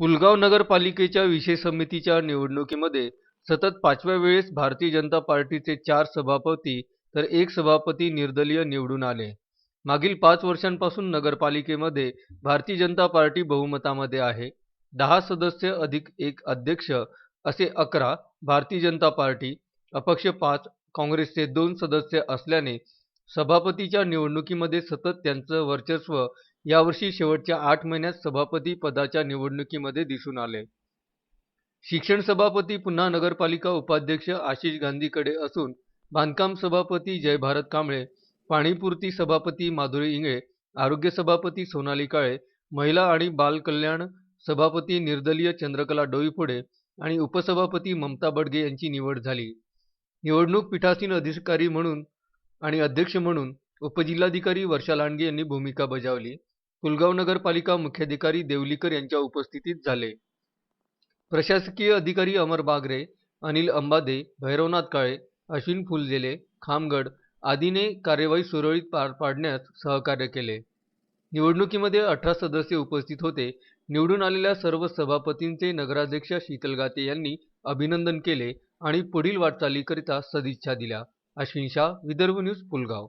पुलगाव नगरपालिकेच्या विशेष समितीच्या निवडणुकीमध्ये सतत पाचव्या वेळेस भारतीय जनता पार्टीचे चार सभापती तर एक सभापती निर्दलीय निवडून आले. मागील पाच वर्षांपासून नगरपालिकेमध्ये भारतीय जनता पार्टी बहुमतामध्ये आहे. दहा सदस्य अधिक एक अध्यक्ष असे अकरा भारतीय जनता पार्टी अपक्ष पाच काँग्रेसचे दोन सदस्य असल्याने सभापतीच्या निवडणुकीमध्ये सतत त्यांचं वर्चस्व यावर्षी शेवटच्या आठ महिन्यात सभापती पदाच्या निवडणुकीमध्ये दिसून आले. शिक्षण सभापती पुन्हा नगरपालिका उपाध्यक्ष आशिष गांधीकडे असून बांधकाम सभापती जयभारत कांबळे पाणीपुरती सभापती माधुरी इंगळे आरोग्य सभापती सोनाली काळे महिला आणि बालकल्याण सभापती निर्दलीय चंद्रकला डोईफोडे आणि उपसभापती ममता बडगे यांची निवड झाली. निवडणूक पीठासीन अधिकारी म्हणून आणि अध्यक्ष म्हणून उपजिल्हाधिकारी वर्षा लांडगे यांनी भूमिका बजावली. पुलगाव नगरपालिका मुख्याधिकारी देवलीकर यांच्या उपस्थितीत झाले. प्रशासकीय अधिकारी अमर बागरे अनिल अंबादे भैरवनाथ काळे अश्विन फुलझेले खामगड आदीने कार्यवाही सुरळीत पार पाडण्यास सहकार्य केले. निवडणुकीमध्ये अठरा सदस्य उपस्थित होते. निवडून आलेल्या सर्व सभापतींचे नगराध्यक्षा शीतल गाते यांनी अभिनंदन केले आणि पुढील वाटचालीकरिता सदिच्छा दिल्या. अश्विन शाह विदर्भ न्यूज पुलगाव.